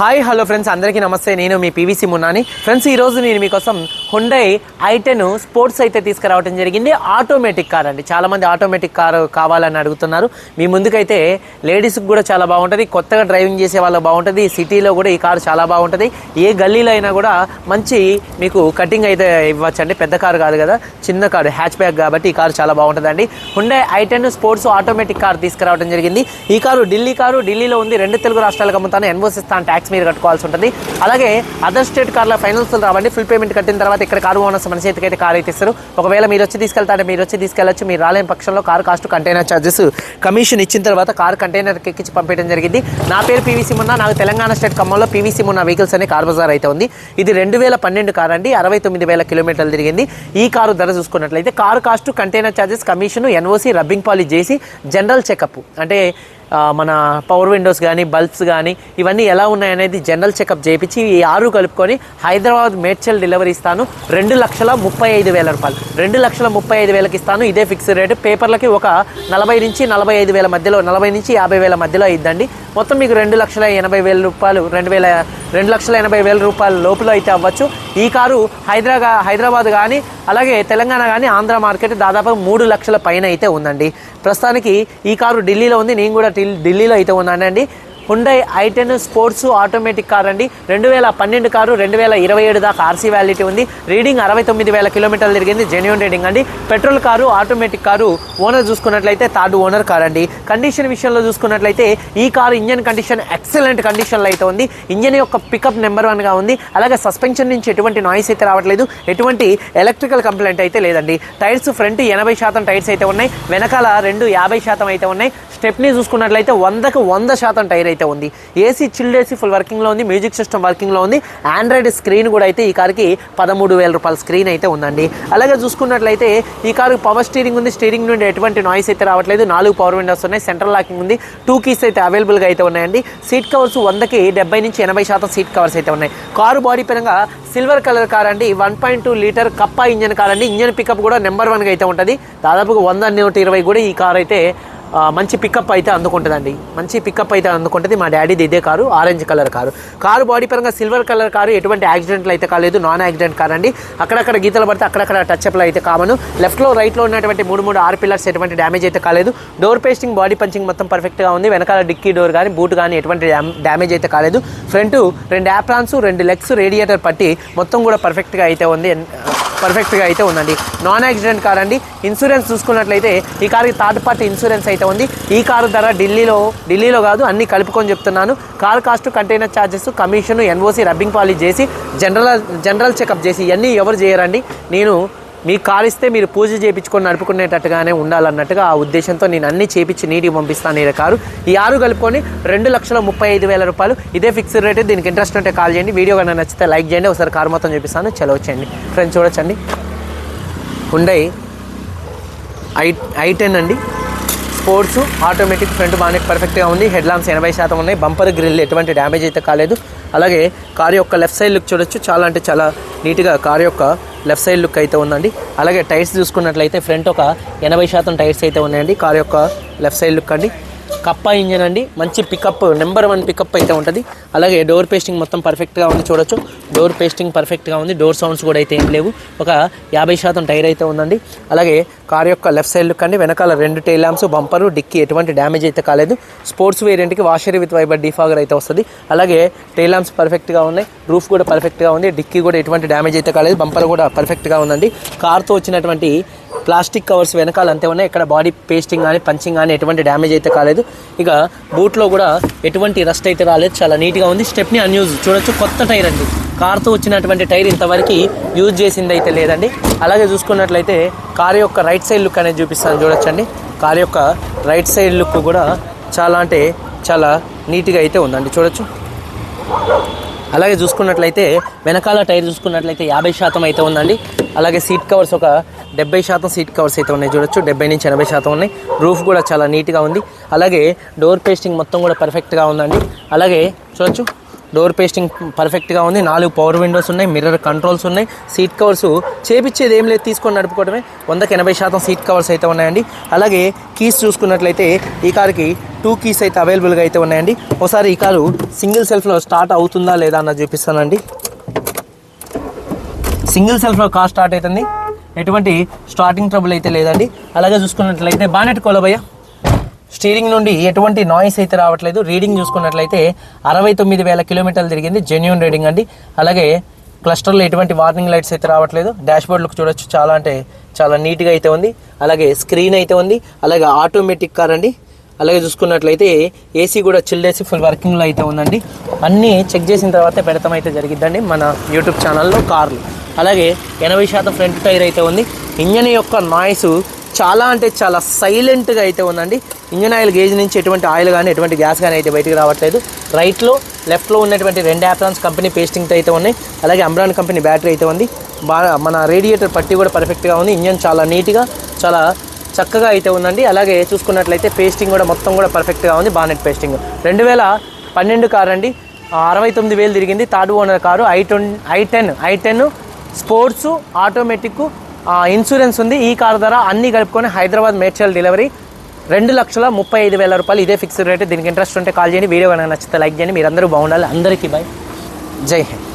Hi hello friends అందరికీ నమస్తే. నేను మీ పీవీసీ మున్నాని ఫ్రెండ్స్ ఈరోజు నేను మీకోసం హుండై ఐటెన్ స్పోర్ట్స్ అయితే తీసుకురావడం జరిగింది. ఆటోమేటిక్ కార్ అండి. చాలామంది ఆటోమేటిక్ కారు కావాలని అడుగుతున్నారు. మీ ముందుకైతే లేడీస్కి కూడా చాలా బాగుంటుంది. కొత్తగా డ్రైవింగ్ చేసే వాళ్ళకి బాగుంటుంది. సిటీలో కూడా ఈ కారు చాలా బాగుంటుంది. ఏ గల్లీలో అయినా కూడా మంచి మీకు కటింగ్ అయితే ఇవ్వచ్చండి. పెద్ద కారు కాదు కదా. చిన్న కారు హ్యాచ్ బ్యాక్ కాబట్టి ఈ కారు చాలా బాగుంటుందండి. Hyundai i ten sports automatic car తీసుకురావడం జరిగింది. ఈ కారు ఢిల్లీ కారు. ఢిల్లీలో ఉంది. రెండు తెలుగు రాష్ట్రాలకు అమ్ముతాను. ఎన్వోసిస్తాను ట్యాక్స్ ట్యాక్స్ మీరు కట్టుకోవాల్సి ఉంటుంది. అలాగే అదర్ స్టేట్ కార్ల ఫైనాన్స్ రావండి. ఫుల్ పేమెంట్ కట్టిన తర్వాత ఇక్కడ కారు ఓనర్స్ మన చేతికి అయితే కార్ అయితే ఇస్తారు. ఒకవేళ మీరు వచ్చి తీసుకెళ్తారంటే మీరు వచ్చి తీసుకెళ్ళచ్చు. మీరు రాలేని పక్షంలో car cost container charges commission ఇచ్చిన తర్వాత కార్ కంటైనర్ ఎక్కించి పంపించడం జరిగింది. నా పేరు పీవీసీ మున్నా నాకు తెలంగాణ స్టేట్ ఖమ్మంలో పీవీసీ మున్నా వెహికల్స్ అనే కార్ బజార్ అయితే ఉంది. ఇది రెండు వేల పన్నెండు కార్ అండి. అరవై తొమ్మిది వేల కిలోమీటర్లు తిరిగింది. ఈ కారు ధర చూసుకున్నట్లయితే car cost container charges commission NOC rubbing polish చేసి జనరల్ చెకప్ అంటే మన పవర్ విండోస్ కానీ బల్బ్స్ కానీ ఇవన్నీ ఎలా ఉన్నాయనేది జనరల్ చెకప్ చేయించి ఈ ఆరు కలుపుకొని హైదరాబాద్ మేడ్చల్ డెలివరీ ఇస్తాను. రెండు లక్షల ముప్పై ఐదు వేల రూపాయలు. రెండు లక్షల ముప్పై ఐదు వేలకి ఇస్తాను. ఇదే ఫిక్స్డ్ రేటు పేపర్లకి ఒక నలభై నుంచి నలభై ఐదు వేల మధ్యలో నలభై నుంచి యాభై వేల మధ్యలో ఇద్దండి మొత్తం మీకు రెండు లక్షల ఎనభై వేల రూపాయలు రెండు వేల రెండు లక్షల ఎనభై వేల రూపాయల లోపల అయితే అవ్వచ్చు. ఈ కారు హైదరాబాద్ హైదరాబాద్ కానీ అలాగే తెలంగాణ కానీ ఆంధ్ర మార్కెట్ దాదాపు మూడు లక్షల పైన అయితే ఉందండి. ప్రస్తుతానికి ఈ కారు ఢిల్లీలో ఉంది నేను కూడా ఢిల్లీలో అయితే ఉన్నానండి. Hyundai i ten sports automatic car అండి. రెండు వేల పన్నెండు కారు రెండు వేల ఇరవై ఏడు దాకా ఆర్సీ వ్యాలిటీ ఉంది. రీడింగ్ అరవై తొమ్మిది వేల కిలోమీటర్లు తిరిగింది. జెన్యున్ రీడింగ్ అండి. Petrol car automatic car owner చూసుకున్నట్లయితే థర్డ్ ఓనర్ కార్ అండి. కండిషన్ విషయంలో చూసుకున్నట్లయితే ఈ కారు ఇంజన్ కండిషన్ ఎక్సలెంట్ కండిషన్లో అయితే ఉంది. ఇంజన్ యొక్క పికప్ నెంబర్ వన్గా ఉంది. అలాగే సస్పెన్షన్ నుంచి ఎటువంటి నాయిస్ అయితే రావట్లేదు. ఎటువంటి ఎలక్ట్రికల్ కంప్లైంట్ అయితే లేదండి. టైర్స్ ఫ్రంట్ ఎనభై శాతం టైర్స్ అయితే ఉన్నాయి. వెనకాల రెండు యాభై శాతం అయితే ఉన్నాయి. స్టెప్ని చూసుకున్నట్లయితే వందకు వంద శాతం టైర్ అయితే ఉంది. ఏసీ చిల్డ్ ఏసీ ఫుల్ వర్కింగ్లో ఉంది. మ్యూజిక్ సిస్టమ్ వర్కింగ్లో ఉంది. ఆండ్రాయిడ్ స్క్రీన్ కూడా అయితే ఈ కార్కి పదమూడు వేల రూపాయల స్క్రీన్ అయితే ఉందండి. అలాగే చూసుకున్నట్లయితే ఈ కారు పవర్ స్టీరింగ్ ఉంది. స్టీరింగ్ నుండి ఎటువంటి నాయిస్ అయితే రావట్లేదు. నాలుగు పవర్ విండోస్ ఉన్నాయి. సెంట్రల్ లాకింగ్ ఉంది. టూ కీస్ అయితే అవైలబుల్గా అయితే ఉన్నాయండి. సీట్ కవర్స్ వందకి డెబ్బై నుంచి ఎనభై శాతం సీట్ కవర్స్ అయితే ఉన్నాయి. కారు బాడీ పరంగా సిల్వర్ కలర్ కార్ అండి. వన్ పాయింట్ టూ లీటర్ కప్ప ఇంజన్ కార్ అండి. ఇంజన్ పికప్ కూడా నెంబర్ వన్గా అయితే ఉంటుంది. దాదాపుగా వంద నూట ఇరవై కూడా ఈ కార్ అయితే మంచి పికప్ అయితే అందుకుంటుందండి. మంచి పికప్ అయితే అందుకుంటుంది. మా డాడీది ఇదే car orange colour car. Car body పరంగా సిల్వర్ కలర్ కారు ఎటువంటి యాక్సిడెంట్లు అయితే కాలేదు. నాన్ యాక్సిడెంట్ కార్ అండి. అక్కడక్కడ గీతలు పడితే అక్కడక్కడ టచ్అప్లు అయితే కామను. లెఫ్ట్లో రైట్లో ఉన్నటువంటి మూడు మూడు ఆరు పిల్లర్స్ ఎటువంటి డ్యామేజ్ అయితే కాలేదు. డోర్ పేస్టింగ్ బాడీ పంచింగ్ మొత్తం పర్ఫెక్ట్గా ఉంది. వెనకాల డిక్కీ డోర్ కానీ బూట్ కానీ ఎటువంటి డ్యామేజ్ అయితే కాలేదు. ఫ్రంట్ రెండు యాప్రాన్స్ రెండు లెగ్స్ రేడియేటర్ పట్టి మొత్తం కూడా పర్ఫెక్ట్గా అయితే ఉంది. పర్ఫెక్ట్గా అయితే ఉందండి. నాన్ యాక్సిడెంట్ కార్ అండి. ఇన్సూరెన్స్ చూసుకున్నట్లయితే ఈ కార్కి థర్డ్ పార్టీ ఇన్సూరెన్స్ అయితే ఉంది. ఈ కారు ధర ఢిల్లీలో ఢిల్లీలో కాదు అన్ని కలుపుకొని చెప్తున్నాను. Car cost container charges commission NOC rubbing polish చేసి జనరల్ జనరల్ చెకప్ చేసి ఇవన్నీ ఎవరు చేయరండి? నేను మీకు కార్ ఇస్తే మీరు పూజ చేయించుకొని నడుపుకునేటట్టుగానే ఉండాలన్నట్టుగా ఆ ఉద్దేశంతో నేను అన్ని చేపించి నీటికి పంపిస్తాను ఈ కారు. ఈ ఆరు కలుపుకొని రెండు లక్షల ముప్పై ఐదు వేల రూపాయలు. ఇదే ఫిక్స్డ్ రేట్ దీనికి ఇంట్రెస్ట్ ఉంటే కాల్ చేయండి. వీడియో కన్నా నచ్చితే లైక్ చేయండి. ఒకసారి కారు మొత్తం చూపిస్తాను. చలో వచ్చేయండి ఫ్రెండ్స్ చూడొచ్చండి. హుండై ఐ ఐ టెన్ అండి. స్పోర్ట్స్ ఆటోమేటిక్ ఫ్రంట్ బాగానే పర్ఫెక్ట్గా ఉంది. హెడ్ లాంప్స్ ఎనభై శాతం ఉన్నాయి. బంపర్ గ్రిల్ ఎటువంటి డ్యామేజ్ అయితే కాలేదు. అలాగే కారు యొక్క లెఫ్ట్ సైడ్ లుక్ చూడొచ్చు. చాలా అంటే చాలా నీట్గా కారు యొక్క లెఫ్ట్ సైడ్ లుక్ అయితే ఉందండి. అలాగే టైర్స్ చూసుకున్నట్లయితే ఫ్రంట్ ఒక ఎనభై శాతం టైర్స్ అయితే ఉన్నాయండి. కార్ యొక్క లెఫ్ట్ సైడ్ లుక్ అండి. కప్పా ఇంజన్ అండి. మంచి పికప్ నెంబర్ వన్ పికప్ అయితే ఉంటుంది. అలాగే డోర్ పేస్టింగ్ మొత్తం పర్ఫెక్ట్గా ఉంది చూడొచ్చు. డోర్ పేస్టింగ్ పర్ఫెక్ట్గా ఉంది. డోర్ సౌండ్స్ కూడా అయితే ఏం లేవు. ఒక యాభై శాతం టైర్ అయితే ఉందండి. అలాగే కార్ యొక్క లెఫ్ట్ సైడ్ లుక్ అండి. వెనకాల రెండు టైల్ ల్యాంప్స్ బంపరు డిక్కి ఎటువంటి డ్యామేజ్ అయితే కాలేదు. స్పోర్ట్స్ వేరియంట్కి వాషర్ విత్ వైబర్ డిఫాగర్ అయితే వస్తుంది. అలాగే టైల్ ల్యాంప్స్ పర్ఫెక్ట్గా ఉన్నాయి. రూఫ్ కూడా పర్ఫెక్ట్గా ఉంది. డిక్కీ కూడా ఎటువంటి డ్యామేజ్ అయితే కాలేదు. బంపర్ కూడా పర్ఫెక్ట్గా ఉందండి. కార్తో వచ్చినటువంటి ప్లాస్టిక్ కవర్స్ వెనకాల అంతే ఉన్నాయి. ఇక్కడ బాడీ పేస్టింగ్ కానీ పంచింగ్ కానీ ఎటువంటి డ్యామేజ్ అయితే కాలేదు. ఇక బూట్లో కూడా ఎటువంటి రస్ట్ అయితే రాలేదు. చాలా నీట్గా ఉంది. స్టెప్ని అన్యూజ్ చూడొచ్చు కొత్త టైర్ అండి. కార్తో వచ్చినటువంటి టైర్ ఇంతవరకు యూజ్ చేసింది అయితే లేదండి. అలాగే చూసుకున్నట్లయితే కార్ యొక్క రైట్ సైడ్ లుక్ అనేది చూపిస్తాను. చూడొచ్చండి. కార్ యొక్క రైట్ సైడ్ లుక్ కూడా చాలా అంటే చాలా నీట్గా అయితే ఉందండి. చూడొచ్చు. అలాగే చూసుకున్నట్లయితే వెనకాల టైర్ చూసుకున్నట్లయితే యాభై శాతం అయితే ఉందండి. అలాగే సీట్ కవర్స్ ఒక డెబ్బై శాతం సీట్ కవర్స్ అయితే ఉన్నాయి. చూడొచ్చు డెబ్బై నుంచి ఎనభై శాతం ఉన్నాయి. రూఫ్ కూడా చాలా నీట్గా ఉంది. అలాగే డోర్ పేస్టింగ్ మొత్తం కూడా పర్ఫెక్ట్గా ఉందండి. అలాగే చూడొచ్చు డోర్ పేస్టింగ్ పర్ఫెక్ట్గా ఉంది. నాలుగు పవర్ విండోస్ ఉన్నాయి మిర్రర్ కంట్రోల్స్ ఉన్నాయి. సీట్ కవర్స్ చేపించేది ఏం లేదు తీసుకొని నడుపుకోవడమే. వందకి ఎనభై శాతం సీట్ కవర్స్ అయితే ఉన్నాయండి. అలాగే కీస్ చూసుకున్నట్లయితే ఈ కార్కి టూ కీస్ అయితే అవైలబుల్గా అయితే ఉన్నాయండి. ఒకసారి ఈ కారు సింగిల్ సెల్ఫ్లో స్టార్ట్ అవుతుందా లేదా అన్నది చూపిస్తానండి. సింగిల్ సెల్ఫ్లో కార్ స్టార్ట్ అవుతుంది. ఎటువంటి స్టార్టింగ్ ట్రబుల్ అయితే లేదండి. అలాగే చూసుకున్నట్లయితే బానెట్ కోలబయ్య స్టీరింగ్ నుండి ఎటువంటి నాయిస్ అయితే రావట్లేదు. రీడింగ్ చూసుకున్నట్లయితే అరవై తొమ్మిది వేల కిలోమీటర్లు తిరిగింది. జెన్యున్ రీడింగ్ అండి. అలాగే క్లస్టర్లో ఎటువంటి వార్నింగ్ లైట్స్ అయితే రావట్లేదు. డాష్బోర్డ్లకు చూడొచ్చు. చాలా అంటే చాలా నీట్గా అయితే ఉంది. అలాగే స్క్రీన్ అయితే ఉంది. అలాగే ఆటోమేటిక్ కార్ అండి. అలాగే చూసుకున్నట్లయితే ఏసీ కూడా చిల్లేసి ఫుల్ వర్కింగ్లో అయితే ఉందండి. అన్నీ చెక్ చేసిన తర్వాతే పెడతాం అయితే జరిగిద్దండి మన యూట్యూబ్ ఛానల్లో కార్లు. అలాగే ఎనభై శాతం ఫ్రంట్ టైర్ అయితే ఉంది. ఇంజన్ యొక్క నాయిస్ చాలా అంటే చాలా సైలెంట్గా అయితే ఉందండి. ఇంజన్ ఆయిల్ గేజ్ నుంచి ఎటువంటి ఆయిల్ కానీ ఎటువంటి గ్యాస్ కానీ అయితే బయటకు రావట్లేదు. రైట్లో లెఫ్ట్లో ఉన్నటువంటి రెండు యాప్రాన్స్ కంపెనీ పేస్టింగ్తో అయితే ఉన్నాయి. అలాగే అమ్రాన్ కంపెనీ బ్యాటరీ అయితే ఉంది. బాగా మన రేడియేటర్ పట్టి కూడా పర్ఫెక్ట్గా ఉంది. ఇంజన్ చాలా నీట్గా చాలా చక్కగా అయితే ఉందండి. అలాగే చూసుకున్నట్లయితే పేస్టింగ్ కూడా మొత్తం కూడా పర్ఫెక్ట్గా ఉంది. బానెట్ పేస్టింగ్ రెండు వేల పన్నెండు కారు అండి. అరవై తొమ్మిది వేలు తిరిగింది. Third owner car i ten i ten i ten sports automatic insurance ఉంది. ఈ కార్ ద్వారా అన్ని కలుపుకొని హైదరాబాద్ మేడ్చల్ డెలివరీ. రెండు లక్షల ముప్పై ఐదు వేల రూపాయలు ఇదే ఫిక్స్డ్ రేట్ దీనికి ఇంట్రెస్ట్ ఉంటే కాల్ చేయండి. వీడియో కనుక నచ్చితే లైక్ చేయండి. మీరందరూ బాగుండాలి. అందరికీ బాయ్ జై హింద్.